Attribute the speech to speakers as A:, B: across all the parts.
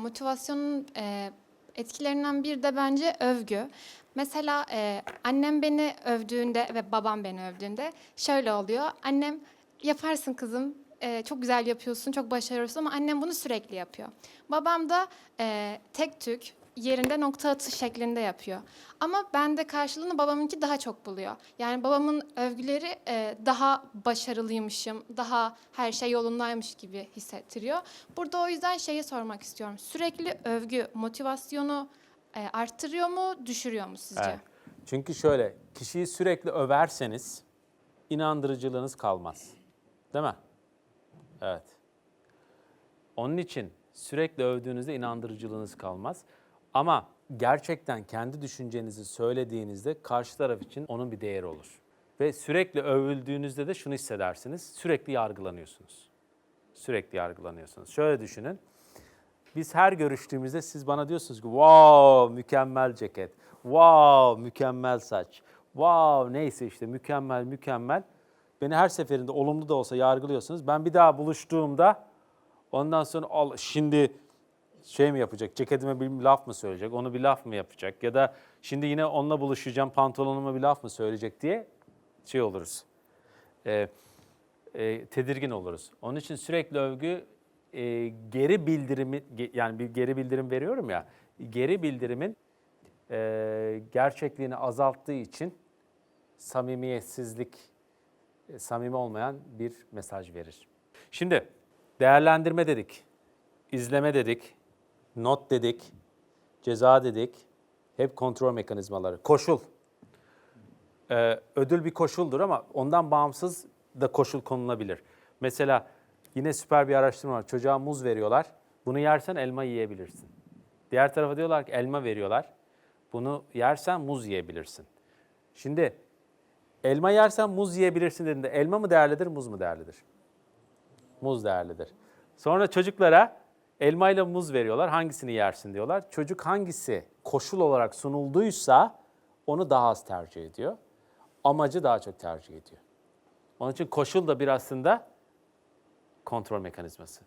A: Motivasyonun e, etkilerinden bir de bence övgü. Mesela e, annem beni övdüğünde ve babam beni övdüğünde şöyle oluyor. Annem yaparsın kızım, e, çok güzel yapıyorsun, çok başarılısın ama annem bunu sürekli yapıyor. Babam da e, tek tük yerinde nokta atış şeklinde yapıyor. Ama ben de karşılığını babamınki daha çok buluyor. Yani babamın övgüleri e, daha başarılıymışım, daha her şey yolundaymış gibi hissettiriyor. Burada o yüzden şeyi sormak istiyorum. Sürekli övgü motivasyonu e, arttırıyor mu, düşürüyor mu sizce?
B: Evet. Çünkü şöyle, kişiyi sürekli överseniz inandırıcılığınız kalmaz. Değil mi? Evet. Onun için sürekli övdüğünüzde inandırıcılığınız kalmaz. Ama gerçekten kendi düşüncenizi söylediğinizde karşı taraf için onun bir değeri olur. Ve sürekli övüldüğünüzde de şunu hissedersiniz. Sürekli yargılanıyorsunuz. Sürekli yargılanıyorsunuz. Şöyle düşünün. Biz her görüştüğümüzde siz bana diyorsunuz ki wow mükemmel ceket, wow mükemmel saç, wow neyse işte mükemmel mükemmel. Beni her seferinde olumlu da olsa yargılıyorsunuz. Ben bir daha buluştuğumda ondan sonra al, şimdi şey mi yapacak, ceketime bir laf mı söyleyecek, onu bir laf mı yapacak ya da şimdi yine onunla buluşacağım pantolonuma bir laf mı söyleyecek diye şey oluruz. Ee, e, tedirgin oluruz. Onun için sürekli övgü e, geri bildirimi yani bir geri bildirim veriyorum ya geri bildirimin e, gerçekliğini azalttığı için samimiyetsizlik e, samimi olmayan bir mesaj verir. Şimdi değerlendirme dedik, izleme dedik, not dedik, ceza dedik. Hep kontrol mekanizmaları. Koşul. Ee, ödül bir koşuldur ama ondan bağımsız da koşul konulabilir. Mesela yine süper bir araştırma var. Çocuğa muz veriyorlar. Bunu yersen elma yiyebilirsin. Diğer tarafa diyorlar ki elma veriyorlar. Bunu yersen muz yiyebilirsin. Şimdi elma yersen muz yiyebilirsin dediğinde elma mı değerlidir, muz mu değerlidir? Muz değerlidir. Sonra çocuklara elma ile muz veriyorlar. Hangisini yersin diyorlar. Çocuk hangisi koşul olarak sunulduysa onu daha az tercih ediyor. Amacı daha çok tercih ediyor. Onun için koşul da bir aslında kontrol mekanizması.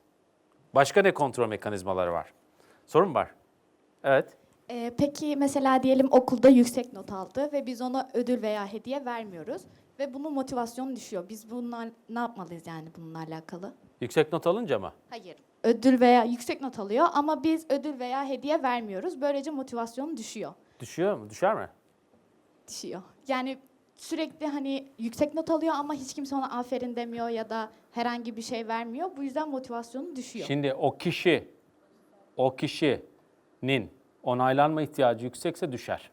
B: Başka ne kontrol mekanizmaları var? Sorun var? Evet.
C: Ee, peki mesela diyelim okulda yüksek not aldı ve biz ona ödül veya hediye vermiyoruz ve bunun motivasyonu düşüyor. Biz bunlar ne yapmalıyız yani bununla alakalı?
B: Yüksek not alınca mı?
C: Hayır. Ödül veya yüksek not alıyor ama biz ödül veya hediye vermiyoruz. Böylece motivasyonu düşüyor.
B: Düşüyor mu? Düşer mi?
C: Düşüyor. Yani sürekli hani yüksek not alıyor ama hiç kimse ona aferin demiyor ya da herhangi bir şey vermiyor. Bu yüzden motivasyonu düşüyor.
B: Şimdi o kişi, o kişinin onaylanma ihtiyacı yüksekse düşer.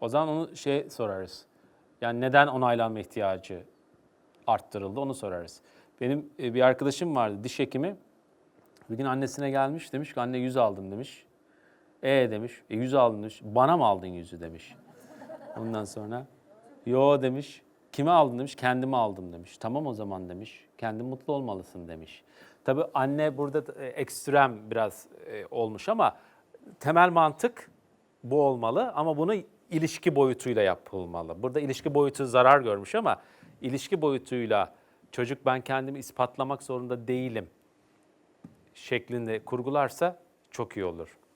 B: O zaman onu şey sorarız. Yani neden onaylanma ihtiyacı arttırıldı onu sorarız. Benim e, bir arkadaşım vardı diş hekimi. Bir gün annesine gelmiş demiş ki anne yüz aldım demiş. E demiş. E yüz aldın demiş. Bana mı aldın yüzü demiş. Ondan sonra yo demiş. Kime aldın demiş. Kendime aldım demiş. Tamam o zaman demiş. Kendin mutlu olmalısın demiş. Tabii anne burada da, e, ekstrem biraz e, olmuş ama temel mantık bu olmalı ama bunu ilişki boyutuyla yapılmalı. Burada ilişki boyutu zarar görmüş ama ilişki boyutuyla çocuk ben kendimi ispatlamak zorunda değilim şeklinde kurgularsa çok iyi olur.